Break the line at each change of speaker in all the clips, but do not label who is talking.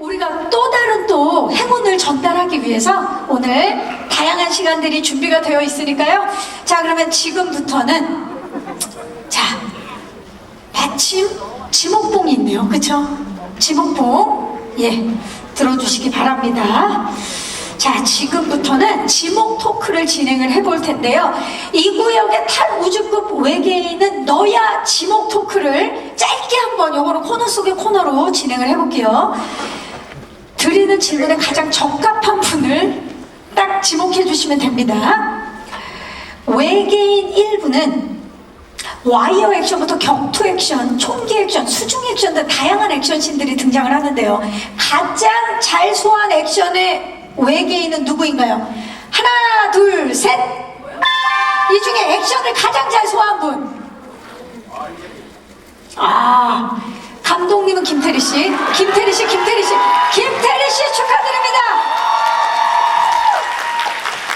우리가 또 다른 또 행운을 전달하기 위해서 오늘 다양한 시간들이 준비가 되어 있으니까요. 자, 그러면 지금부터는 자, 마침 지목봉이 있네요. 그쵸? 지목봉. 예, 들어주시기 바랍니다. 자, 지금부터는 지목 토크를 진행을 해볼 텐데요. 이 구역의 탈우주급 외계인은 너야 지목 토크를 짧게 한번 요거는 코너 속의 코너로 진행을 해볼게요. 드리는 질문에 가장 적합한 분을 딱 지목해 주시면 됩니다. 외계인 1부는 와이어 액션부터 격투 액션, 총기 액션, 수중 액션 등 다양한 액션씬들이 등장을 하는데요. 가장 잘 소화한 액션의 외계인은 누구인가요? 하나, 둘, 셋! 이 중에 액션을 가장 잘 소화한 분. 아, 감독님은 김태리 씨, 김태리 씨, 김태리 씨, 김태리 씨 축하드립니다.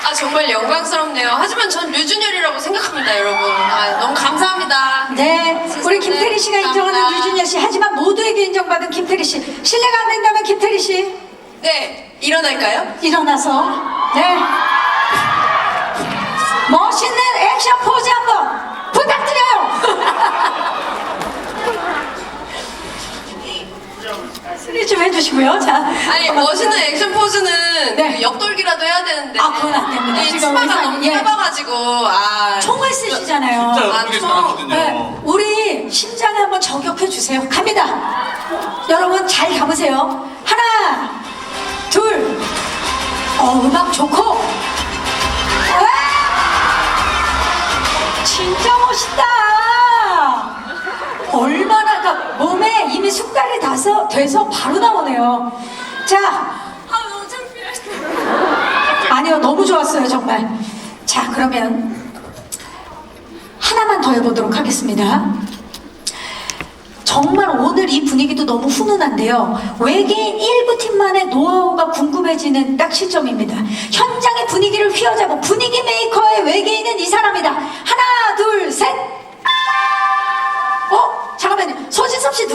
아 정말 영광스럽네요. 하지만 전 류준열이라고 생각합니다, 여러분. 아, 너무 감사합니다.
네, 우리 김태리 씨가 인정하는
감사합니다.
유준열 씨, 하지만 모두에게 인정받은 김태리 씨. 실례가 안 된다면 김태리 씨
네, 일어날까요?
일어나서 네 멋있는 액션 포즈 한번 부탁드려요. 수리 좀 해주시고요. 자,
아니 멋있는 액션 포즈는
네.
그 옆돌기라도 해야 되는데.
아, 그건 안 됩니다.
이
지금
치마가
의상,
너무
예.
짧아가지고 아.
총을 쓰시잖아요.
진짜
아, 총.
잘하거든요.
네, 우리 심장에 한번 저격해 주세요. 갑니다. 여러분 잘 담으세요. 하나, 둘. 어, 음악 좋고. 와! 진짜 멋있다. 얼마나 그 몸에 이미 숙달이 다서 돼서 바로 나오네요. 자,
아 너무 창피해.
아니요, 너무 좋았어요, 정말. 자, 그러면 하나만 더 해보도록 하겠습니다. 정말 오늘 이 분위기도 너무 훈훈한데요. 외계인 1부 팀만의 노하우가 궁금해지는 딱 시점입니다. 현장의 분위기를 휘어잡은 분위기 메이커의 외계인은 이 사람이다.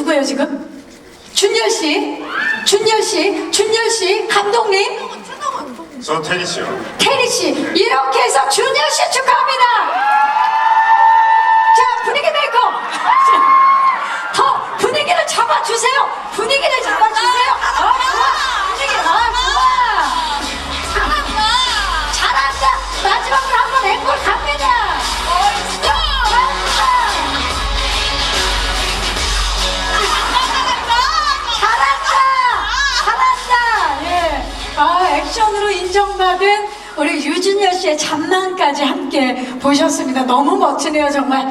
누구예요, 지금? 준열 씨, 준열 씨, 준열 씨, 감독님.
저 테니 씨요.
테리 씨 이렇게 해서 준현 씨 축하합니다. 자 분위기 메이커 더 분위기를 잡아주세요. 분위기를 잡아주세요. 아 좋아 분위기 아 좋아
잘한다.
잘한다. 마지막으로 한번 앵콜 갑니다. 아, 액션으로 인정받은 우리 유준열 씨의 잠만까지 함께 보셨습니다. 너무 멋지네요, 정말.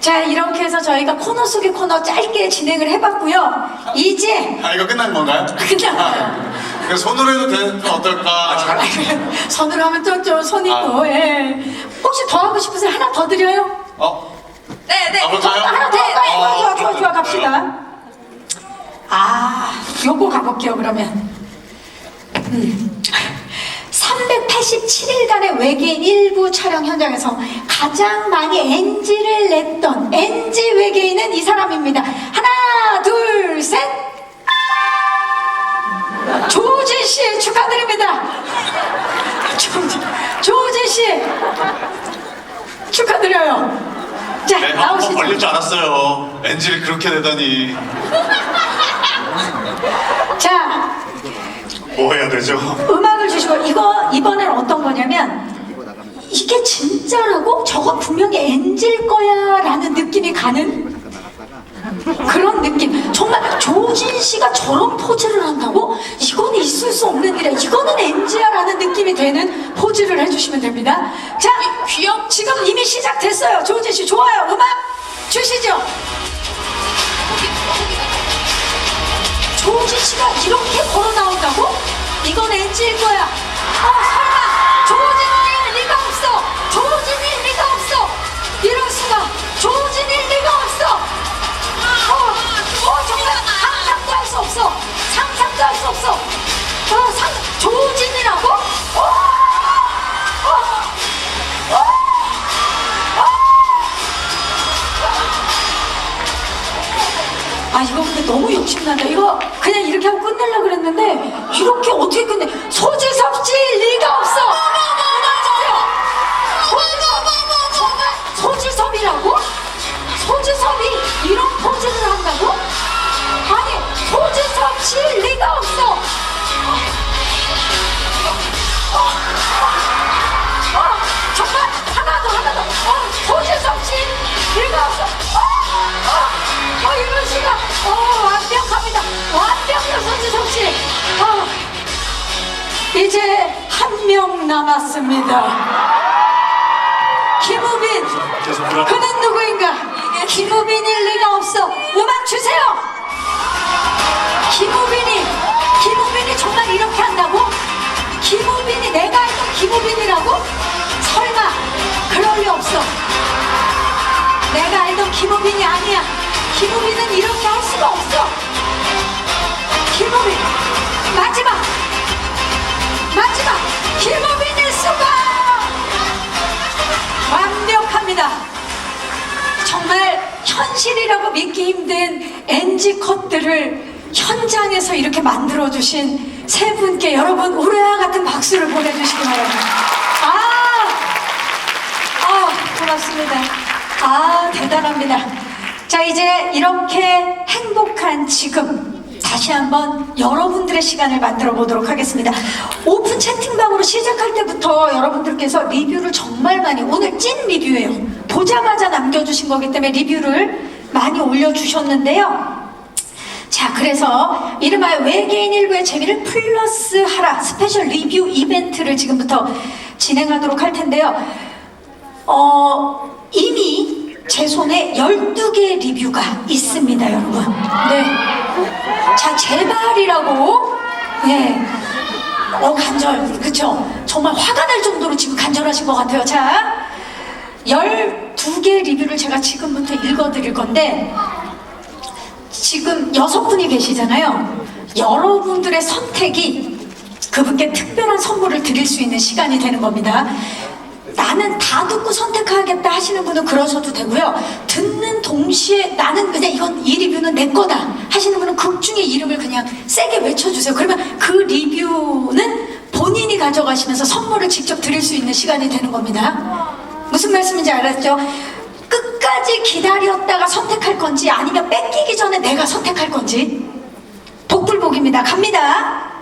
자, 이렇게 해서 저희가 코너 속의 코너 짧게 진행을 해봤고요. 이제
아 이거 끝난 건가요?
끝났어요.
이거 손으로 해도 되면 어떨까? 잘.
손으로 하면 또 좀 손이 또, 예. 혹시 더 하고 싶으세요? 하나 더 드려요?
어?
네, 네.
아, 그럴까요?
하나 더,
네, 네.
좋아, 좋아, 좋아, 좋아,
어,
갑시다. 아, 요거 가볼게요, 그러면. 음. 387일간의 외계인 일부 촬영 현장에서 가장 많이 NG를 냈던 NG 외계인은 이 사람입니다. 하나, 둘, 셋. 조진 씨 축하드립니다. 조진, 조진 씨 축하드려요. 자,
네,
나오시죠.
걸릴 줄 알았어요. 엔지를 그렇게 내다니.
자,
뭐 해야 되죠?
음악을 주시고 이거 이번엔 어떤 거냐면 이게 진짜라고 저거 분명히 엔질 거야라는 느낌이 가는 그런 느낌. 정말 조진 씨가 저런 포즈를 한다고? 이거는 있을 수 없는 일이야. 이거는 엔지야라는 느낌이 되는 포즈를 해주시면 됩니다. 자, 귀엽. 지금 이미 시작됐어요. 조진 씨 좋아요. 음악 주시죠. 조진 씨가 이렇게 걸어 나온다고? 이건 엔지일 거야. 어, 설마 조진 이제 한 명 남았습니다. 김우빈. 그는 누구인가? 김우빈일 리가 없어. 음악 주세요. 김우빈이, 김우빈이 정말 이렇게 한다고? 김우빈이 내가 알던 김우빈이라고? 설마 그럴 리 없어. 내가 알던 김우빈이 아니야. 김우빈은 이렇게 할 수가 없어. 김우빈 마지막 마지막 김우빈일 수가 완벽합니다. 정말 현실이라고 믿기 힘든 NG 컷들을 현장에서 이렇게 만들어주신 세 분께 여러분 우레와 같은 박수를 보내주시기 바랍니다. 아, 아, 고맙습니다. 아, 대단합니다. 자, 이제 이렇게 행복한 지금 다시 한번 여러분들의 시간을 만들어 보도록 하겠습니다. 오픈 채팅방으로 시작할 때부터 여러분들께서 리뷰를 정말 많이, 오늘 찐 리뷰예요. 보자마자 남겨주신 거기 때문에 리뷰를 많이 올려주셨는데요. 자, 그래서 이름하여 외계인 일부의 재미를 플러스 하라 스페셜 리뷰 이벤트를 지금부터 진행하도록 할 텐데요. 어, 이미 제 손에 12개 리뷰가 있습니다, 여러분. 네. 자, 제발이라고. 네. 어, 간절. 그쵸? 정말 화가 날 정도로 지금 간절하신 것 같아요. 자, 12개 리뷰를 제가 지금부터 읽어드릴 건데, 지금 여섯 분이 계시잖아요. 여러분들의 선택이 그분께 특별한 선물을 드릴 수 있는 시간이 되는 겁니다. 나는 다 듣고 선택하겠다 하시는 분은 그러셔도 되고요. 듣는 동시에 나는 그냥 이건 이 리뷰는 내 거다 하시는 분은 극 중에 이름을 그냥 세게 외쳐주세요. 그러면 그 리뷰는 본인이 가져가시면서 선물을 직접 드릴 수 있는 시간이 되는 겁니다. 무슨 말씀인지 알았죠? 끝까지 기다렸다가 선택할 건지 아니면 뺏기기 전에 내가 선택할 건지 복불복입니다. 갑니다.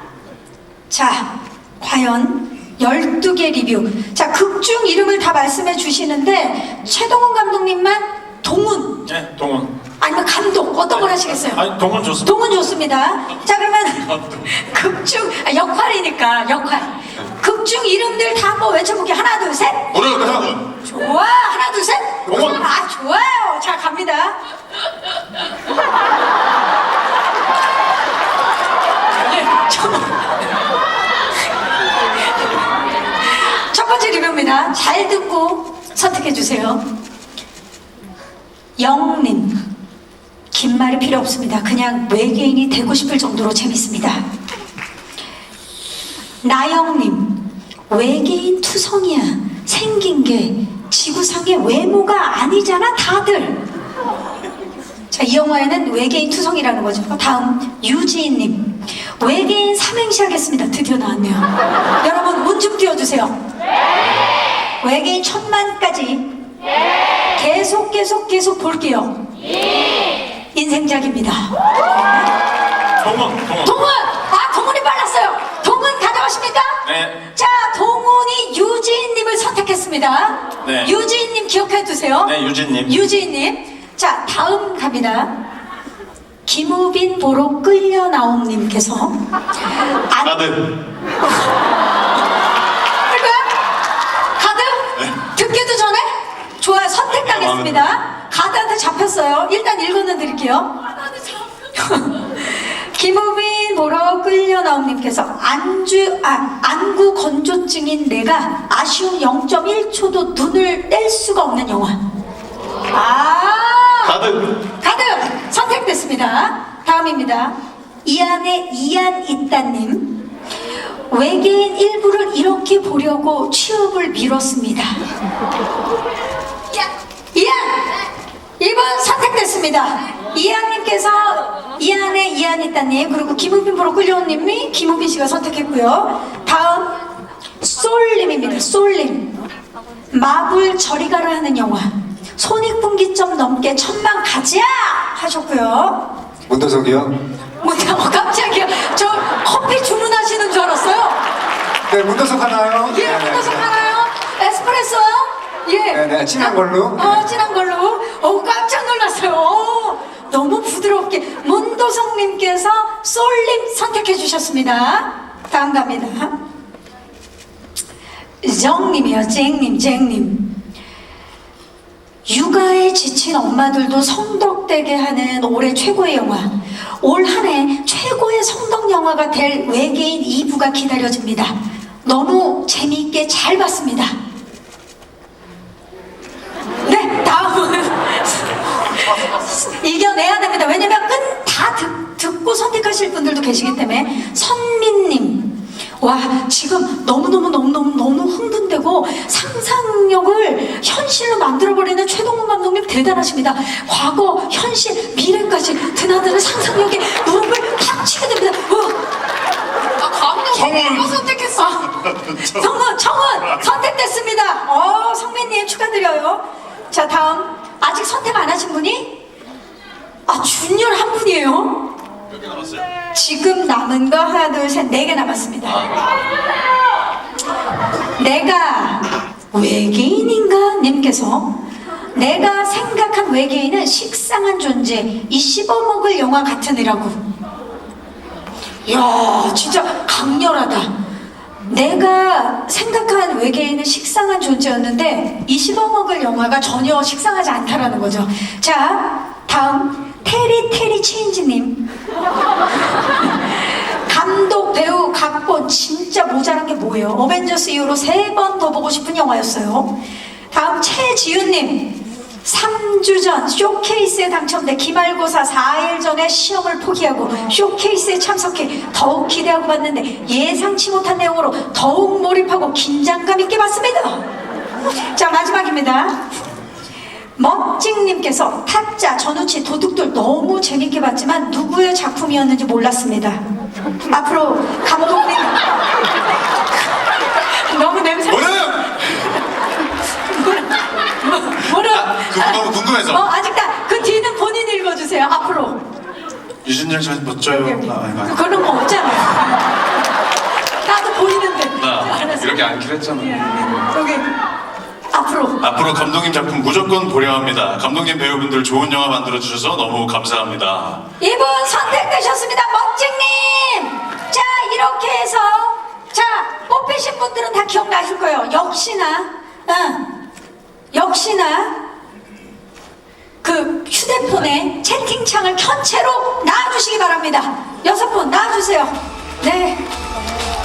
자, 과연 12개 리뷰. 자, 극중 이름을 다 말씀해 주시는데 최동훈 감독님만 동훈
네, 동원.
아니면 감독 어떤 걸 하시겠어요?
아니, 동원 좋습니다.
동훈 좋습니다. 자 그러면 극중 아, 역할이니까 역할. 극중 이름들 다 한번 외쳐볼게요. 하나 둘 셋.
오늘 하고
좋아 하나 둘 셋.
동훈.
아 좋아요. 자 갑니다. 네, 저- 첫 리뷰입니다. 잘 듣고 선택해 주세요. 영님. 긴 말이 필요 없습니다. 그냥 외계인이 되고 싶을 정도로 재밌습니다. 나영님, 외계인 투성이야. 생긴 게 지구상의 외모가 아니잖아, 다들. 자, 이 영화에는 외계인 투성이라는 거죠. 다음, 유지인님. 외계인 삼행시 하겠습니다. 드디어 나왔네요. 여러분, 문좀 띄워주세요. 외계인 천만까지. 계속, 계속, 계속 볼게요. 인생작입니다.
동원, 동원.
동훈! 아, 동훈이 빨랐어요. 동훈 가져가십니까?
네.
자, 동훈이 유지인님을 선택했습니다.
네.
유지인님 기억해 두세요.
네, 유진님.
유지인님. 자, 다음 갑니다. 김우빈 보러 끌려 나옴님께서 안
가드.
할 거야? 가드?
네.
듣기도 전에? 좋아요. 선택당했습니다. 가드한테 잡혔어요. 일단 읽어는 드릴게요. 김우빈 보러 끌려 나옴님께서 안주 아 안구 건조증인 내가 아쉬운 0.1초도 눈을 뗄 수가 없는 영화. 아
가드.
가드 선택됐습니다. 다음입니다. 이 안에 이안 있다님. 외계인 일부를 이렇게 보려고 취업을 미뤘습니다. 이안! 이안! 1번 선택됐습니다. 이한님께서 이한의 이한이따님 그리고 김우빈 프로 끌려온님이 김우빈 씨가 선택했고요. 다음 솔님입니다. 솔님 마블 저리 가라 하는 영화 손익분기점 넘게 천만 가자 하셨고요.
문도석이요?
뭐야 어, 깜짝이야 저 커피 주문하시는 줄 알았어요.
네, 문도석 하나요?
예, 예.
네, 네, 진한 걸로.
어, 진한 걸로. 어, 깜짝 놀랐어요. 어, 너무 부드럽게. 문도성님께서 솔님 선택해 주셨습니다. 다음 갑니다. 정님이요, 쟁님, 쟁님. 육아에 지친 엄마들도 성덕되게 하는 올해 최고의 영화. 올 한 해 최고의 성덕 영화가 될 외계인 2부가 기다려집니다. 너무 재미있게 잘 봤습니다. 네, 다음은 이겨내야 됩니다. 왜냐면 끝다 듣고 선택하실 분들도 계시기 때문에 선민님. 와 지금 너무너무너무너무 너무 흥분되고 상상력을 현실로 만들어버리는 최동훈 감독님 대단하십니다. 과거, 현실, 미래까지 드나드는 상상력에 무릎을 탁 치게 됩니다. 어.
아 감독
성훈.
누가 선택했어?
아, 성훈, 청훈 선택됐습니다. 어, 성민님 축하드려요. 자, 다음 아직 선택 안 하신 분이 아 준열 한 분이에요.
몇개 남았어요?
지금 남은 거 하나, 둘, 셋, 네 개 남았습니다. 내가 외계인인가? 님께서 내가 생각한 외계인은 식상한 존재, 이 씹어먹을 영화 같은 애라고. 이야, 진짜 강렬하다. 내가 생각한 외계인은 식상한 존재였는데 이 씹어먹을 영화가 전혀 식상하지 않다라는 거죠. 자, 다음 테리 테리 체인지님. 감독, 배우, 각본 진짜 모자란 게 뭐예요? 어벤져스 이후로 세 번 더 보고 싶은 영화였어요. 다음 최지윤님. 3주 전 쇼케이스에 당첨돼 기말고사 4일 전에 시험을 포기하고 쇼케이스에 참석해 더욱 기대하고 봤는데 예상치 못한 내용으로 더욱 몰입하고 긴장감 있게 봤습니다. 자 마지막입니다. 멋징님께서 타짜, 전우치, 도둑들 너무 재밌게 봤지만 누구의 작품이었는지 몰랐습니다. 앞으로 감독님 너무 냄새
뭐는?
뭐라
그거 너무 궁금해서.
어 아직 다그 뒤는 본인 읽어주세요 앞으로
유준열 씨 멋져요. 아, 아니.
그런 거 없잖아요 나도 보이는데
나
알았어.
이렇게 앉기로 했잖아.
여기 앞으로
앞으로 감독님 작품 무조건 보려 합니다. 감독님 배우분들 좋은 영화 만들어 주셔서 너무 감사합니다.
이분 선택되셨습니다 멋쟁님 자 이렇게 해서 자 뽑히신 분들은 다 기억나실 거예요 역시나 응, 역시나 그 휴대폰에 채팅창을 켠 채로 나와주시기 바랍니다. 여섯 분 나와주세요. 네.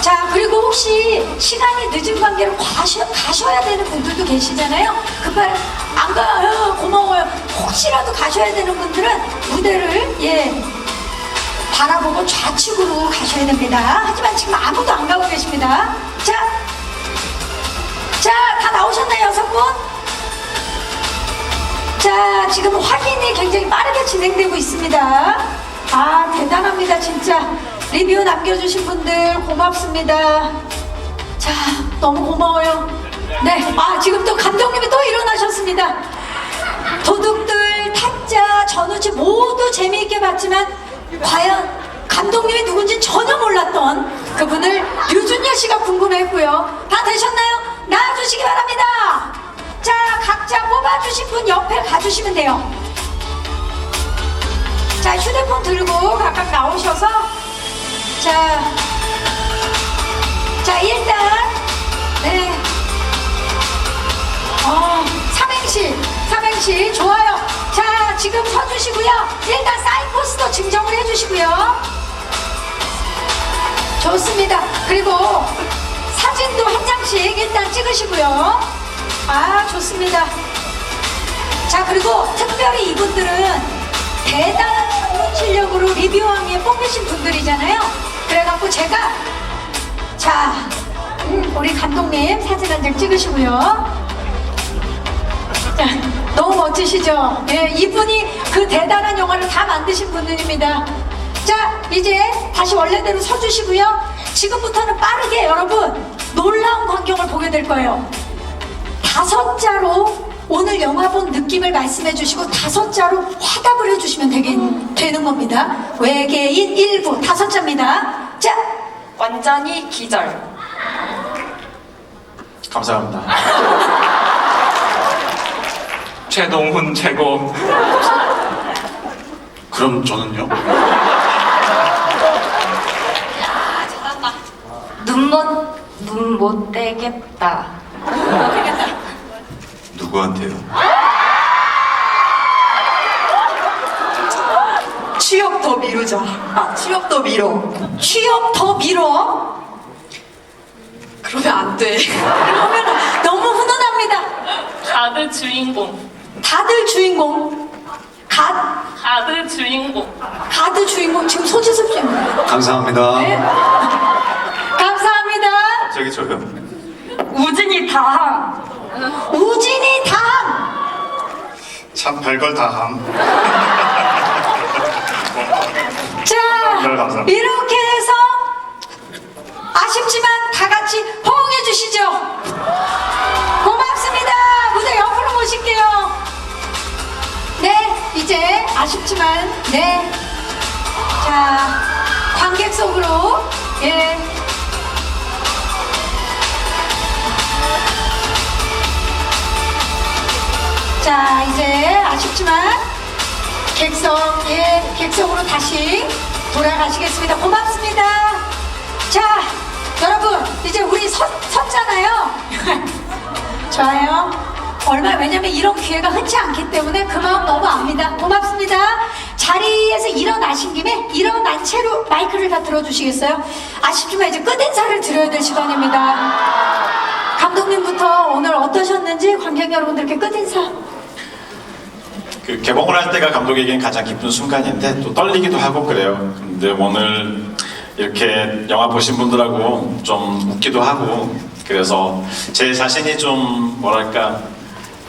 자 그리고 혹시 시간이 늦은 관계로 가셔, 가셔야 되는 분들도 계시잖아요. 급할 안 가요. 고마워요. 혹시라도 가셔야 되는 분들은 무대를 예 바라보고 좌측으로 가셔야 됩니다. 하지만 지금 아무도 안 가고 계십니다. 자, 자 다 나오셨나요 여섯 분? 자, 지금 확인이 굉장히 빠르게 진행되고 있습니다. 아, 대단합니다, 진짜. 리뷰 남겨주신 분들 고맙습니다. 자, 너무 고마워요. 네, 아, 지금 또 감독님이 또 일어나셨습니다. 도둑들, 타짜, 전우치 모두 재미있게 봤지만, 과연 감독님이 누군지 전혀 몰랐던 그분을 류준열 씨가 궁금했고요. 다 되셨나요? 나와주시기 바랍니다. 자, 각자 뽑아주신 분 옆에 가주시면 돼요. 자, 휴대폰 들고 각각 나오셔서 자, 자 일단 네, 어, 삼행시, 삼행시 좋아요. 자, 지금 서주시고요. 일단 사인 포스터 증정을 해주시고요. 좋습니다. 그리고 사진도 한 장씩 일단 찍으시고요. 아, 좋습니다. 자, 그리고 특별히 이분들은 대단한 실력으로 리뷰왕에 뽑히신 분들이잖아요. 그래갖고 제가 자, 음, 우리 감독님 사진 한 장 찍으시고요. 자, 너무 멋지시죠? 예, 이분이 그 대단한 영화를 다 만드신 분들입니다. 자, 이제 다시 원래대로 서주시고요. 지금부터는 빠르게 여러분 놀라운 광경을 보게 될 거예요. 다섯 자로 오늘 영화 본 느낌을 말씀해 주시고 다섯 자로 화답을 해 주시면 되게, 되는 겁니다. 외계인 일부 다섯 자입니다. 자,
완전히 기절.
감사합니다.
최동훈 최고.
그럼 저는요?
눈 못 눈 못 떼겠다.
누구한테요?
취업 더 미루자. 아, 취업 더 미뤄.
취업 더 밀어.
그러면 안 돼.
그러면 너무 훈훈합니다.
가드 주인공.
다들 주인공. 가,
가드 주인공.
가드 주인공 지금 손지섭 씨.
감사합니다.
네. 감사합니다.
저기 저요.
우진이 다함.
우진이 다음.
참 별걸 다 함.
자. 이렇게 해서 아쉽지만 다 같이 호응해 주시죠. 고맙습니다. 무대 옆으로 모실게요. 네, 이제 아쉽지만 네. 자, 관객 속으로 예. 자, 이제 아쉽지만 객석, 예, 객석으로 다시 돌아가시겠습니다. 고맙습니다. 자, 여러분, 이제 우리 섰, 섰잖아요. 좋아요. 얼마, 왜냐면 이런 기회가 흔치 않기 때문에 그 마음 너무 압니다. 고맙습니다. 자리에서 일어나신 김에 일어난 채로 마이크를 다 들어주시겠어요? 아쉽지만 이제 끝 인사를 드려야 될 시간입니다. 감독님부터 오늘 어떠셨는지 관객 여러분들께 끝 인사.
그 개봉을 할 때가 감독에겐 가장 기쁜 순간인데 또 떨리기도 하고 그래요. 근데 오늘 이렇게 영화 보신 분들하고 좀 웃기도 하고 그래서 제 자신이 좀 뭐랄까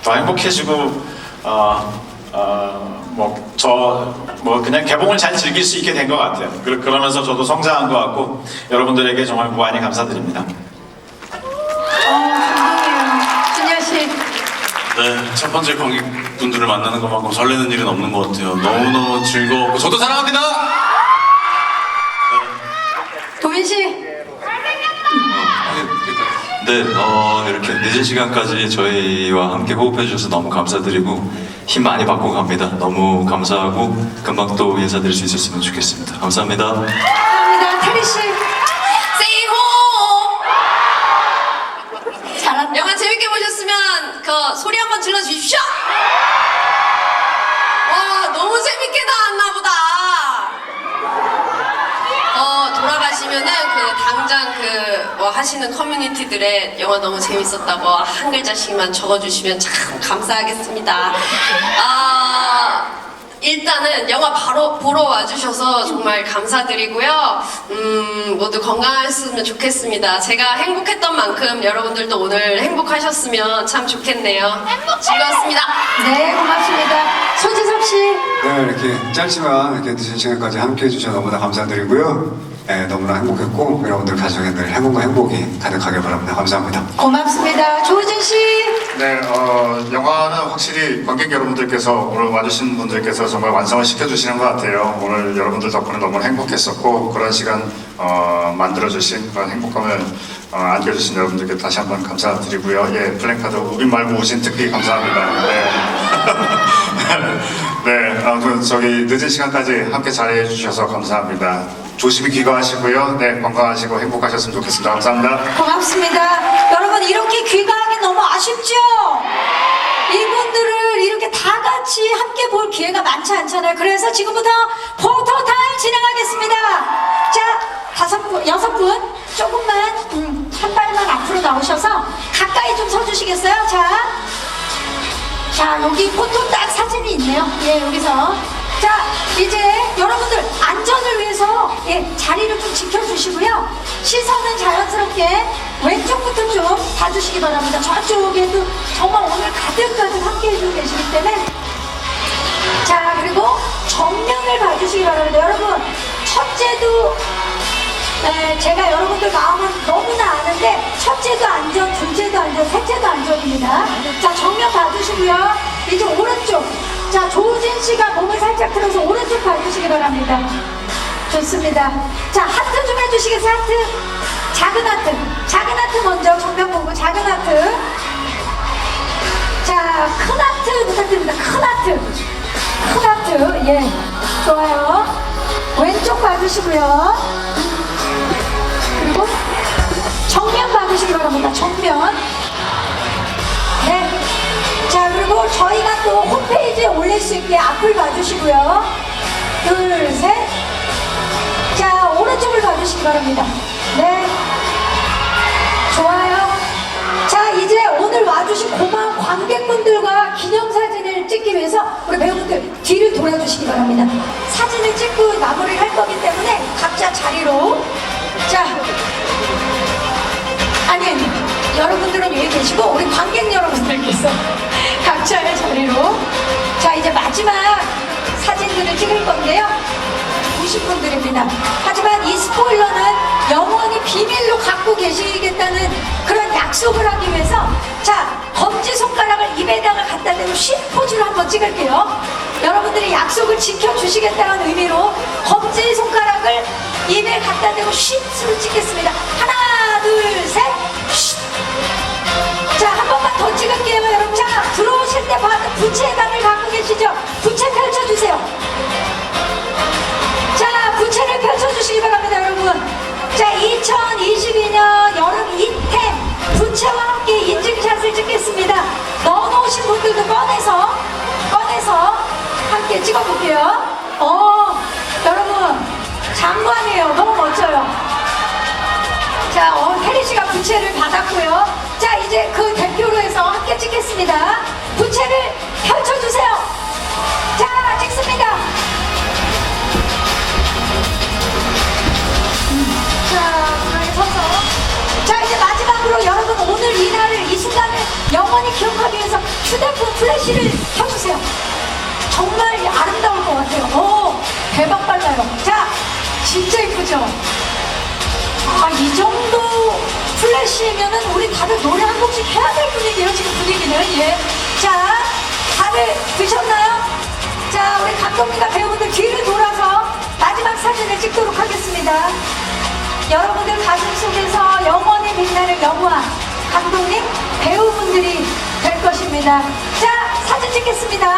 더 행복해지고 어뭐 저 뭐 그냥 개봉을 잘 즐길 수 있게 된 것 같아요. 그- 그러면서 저도 성장한 것 같고 여러분들에게 정말 무한히 감사드립니다.
어, 감동이에요. 준여 씨.
네, 첫 번째 관객 분들을 만나는 것만큼 설레는 일은 없는 것 같아요. 너무너무 즐거웠고, 저도 사랑합니다!
도민 씨.
네, 어, 이렇게 늦은 시간까지 저희와 함께 호흡해 주셔서 너무 감사드리고 힘 많이 받고 갑니다. 너무 감사하고 금방 또 인사드릴 수 있었으면 좋겠습니다. 감사합니다.
감사합니다. 테리 씨.
세이호!
잘한다.
영화 재밌게 보셨으면 그 소리 한번 질러 주십시오. 와 너무 재밌게 나왔나 보다. 어 돌아가시면은 그 당장 그 뭐 하시는 커뮤니티들의 영화 너무 재밌었다고 한 글자씩만 적어주시면 참 감사하겠습니다. 아. 일단은 영화 바로 보러 와주셔서 정말 감사드리고요. 음, 모두 건강하셨으면 좋겠습니다. 제가 행복했던 만큼 여러분들도 오늘 행복하셨으면 참 좋겠네요. 즐거웠습니다.
네, 고맙습니다. 손지섭 씨.
네, 이렇게 짧지만 이렇게 늦은 시간까지 함께 해주셔서 너무나 감사드리고요. 네, 너무나 행복했고 여러분들 가정에 늘 행운과 행복이 가득하길 바랍니다. 감사합니다.
고맙습니다. 조우진 씨.
네, 어, 영화는 확실히 관객 여러분들께서 오늘 와주신 분들께서 정말 완성을 시켜주시는 것 같아요. 오늘 여러분들 덕분에 너무 행복했었고 그런 시간 어, 만들어주신 그런 행복감을 어, 안겨주신 여러분들께 다시 한번 감사드리고요. 예, 플랜카드 우빈 말고 오신 특히 감사합니다. 네. 네, 아무튼 저기 늦은 시간까지 함께 잘해주셔서 감사합니다. 조심히 귀가하시고요. 네, 건강하시고 행복하셨으면 좋겠습니다. 감사합니다.
고맙습니다. 여러분, 이렇게 귀가하기 너무 아쉽죠? 이분들을 이렇게 다 같이 함께 볼 기회가 많지 않잖아요. 그래서 지금부터 포토 타임 진행하겠습니다. 자, 다섯 분, 여섯 분, 조금만, 음, 한 발만 앞으로 나오셔서 가까이 좀 서주시겠어요? 자. 자, 여기 포토 딱 사진이 있네요. 예, 여기서. 자, 이제 여러분들 안전을 위해서 예, 자리를 좀 지켜주시고요. 시선은 자연스럽게 왼쪽부터 좀 봐주시기 바랍니다. 저쪽에도 정말 오늘 가득가득 함께 해주고 계시기 때문에 자 그리고 정면을 봐주시기 바랍니다. 여러분 첫째도 네, 제가 여러분들 마음은 너무나 아는데 첫째도 안전, 둘째도 안전, 셋째도 안전입니다. 자 정면 봐주시고요. 이제 오른쪽. 자 조우진 씨가 몸을 살짝 틀어서 오른쪽 봐주시기 바랍니다. 좋습니다. 자 하트 좀 해주시겠어요? 하트. 작은 하트. 작은 하트 먼저 정면 보고 작은 하트. 자, 큰 하트 부탁드립니다. 큰 하트. 큰 하트. 예. 좋아요. 왼쪽 봐주시고요. 그리고 정면 봐주시기 바랍니다. 정면. 네. 자, 그리고 저희가 또 홈페이지에 올릴 수 있게 앞을 봐주시고요. 둘, 셋. 자, 오른쪽을 봐주시기 바랍니다. 네. 좋아요. 자, 이제 오늘 와주신 고마운 관객분들과 기념사진을 찍기 위해서 우리 배우분들 뒤를 돌아주시기 바랍니다. 사진을 찍고 마무리를 할 거기 때문에 각자 자리로. 자, 아니, 여러분들은 여기 계시고 우리 관객 여러분들께서 각자의 자리로. 자, 이제 마지막 사진들을 찍을 건데요. 90분들입니다. 하지만 이 스포일러는 영원히 비밀로 갖고 계시겠다는 그런 약속을 하기 위해서 자 검지 손가락을 입에다가 갖다 대고 쉿 포즈를 한번 찍을게요. 여러분들이 약속을 지켜주시겠다는 의미로 검지 손가락을 입에 갖다 대고 쉿으로 찍겠습니다. 하나 때 받은 부채의 단을 갖고 계시죠? 부채 펼쳐주세요. 자, 부채를 펼쳐주시기 바랍니다, 여러분. 자, 2022년 여름 이템 부채와 함께 인증샷을 찍겠습니다. 넣어놓으신 분들도 꺼내서, 꺼내서 함께 찍어볼게요. 어, 여러분, 장관이에요. 너무 멋져요. 자, 어, 혜리 씨가 부채를 받았고요. 자, 이제 그 대표로 해서 함께 찍겠습니다. 부채를 펼쳐주세요. 자, 찍습니다. 자, 편하게 서서. 자, 이제 마지막으로 여러분 오늘 이 날을, 이 순간을 영원히 기억하기 위해서 휴대폰 플래시를 켜주세요. 정말 아름다울 것 같아요. 오, 대박 빨라요. 자, 진짜 이쁘죠? 아, 이 정도 플래시면은 우리 다들 노래 한 곡씩 해야 될 분위기예요, 지금 분위기는. 예. 자, 다들 드셨나요? 자, 우리 감독님과 배우분들 뒤를 돌아서 마지막 사진을 찍도록 하겠습니다. 여러분들 가슴 속에서 영원히 빛나는 영화 감독님, 배우분들이 될 것입니다. 자, 사진 찍겠습니다.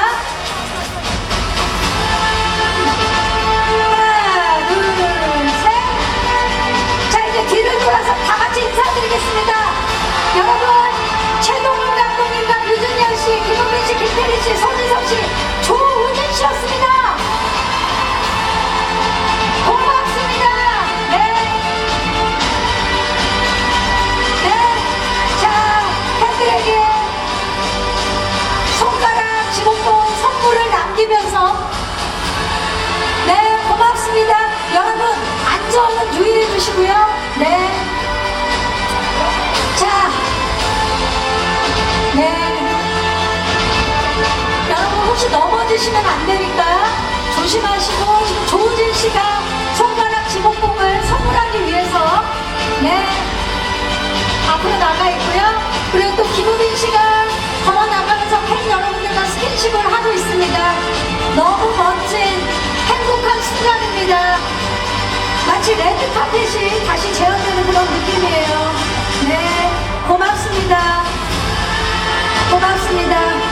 하나, 둘, 셋. 자, 이제 뒤를 돌아서 다 같이 인사드리겠습니다. 여러분, 씨, 조우진 씨였습니다. 고맙습니다. 네. 네. 자, 팬들에게 손가락 지목본 선물을 남기면서 네, 고맙습니다. 여러분, 안전은 유의해 주시고요. 네. 자, 네. 넘어지시면 안 되니까 조심하시고, 지금 조우진 씨가 손가락 지목봉을 선물하기 위해서, 네. 앞으로 나가 있고요. 그리고 또 김우빈 씨가 걸어 나가면서 팬 여러분들과 스킨십을 하고 있습니다. 너무 멋진 행복한 순간입니다. 마치 레드 카펫이 다시 재현되는 그런 느낌이에요. 네, 고맙습니다. 고맙습니다.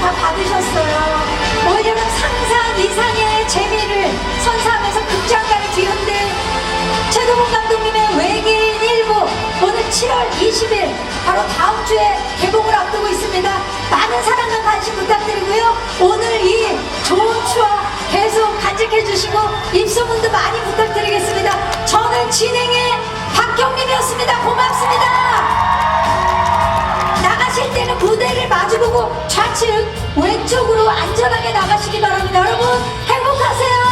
다 받으셨어요. 올 여름 상상 이상의 재미를 선사하면서 극장가를 뒤흔들 최동훈 감독님의 외계인 일부 오늘 7월 20일 바로 다음 주에 개봉을 앞두고 있습니다. 많은 사랑과 관심 부탁드리고요. 오늘 이 좋은 추억 계속 간직해 주시고 입소문도 많이 부탁드리겠습니다. 저는 진행의 박경림이었습니다. 고맙습니다. 나가실 때는 무대 무대를 마주보고 좌측 왼쪽으로 안전하게 나가시기 바랍니다. 여러분 행복하세요.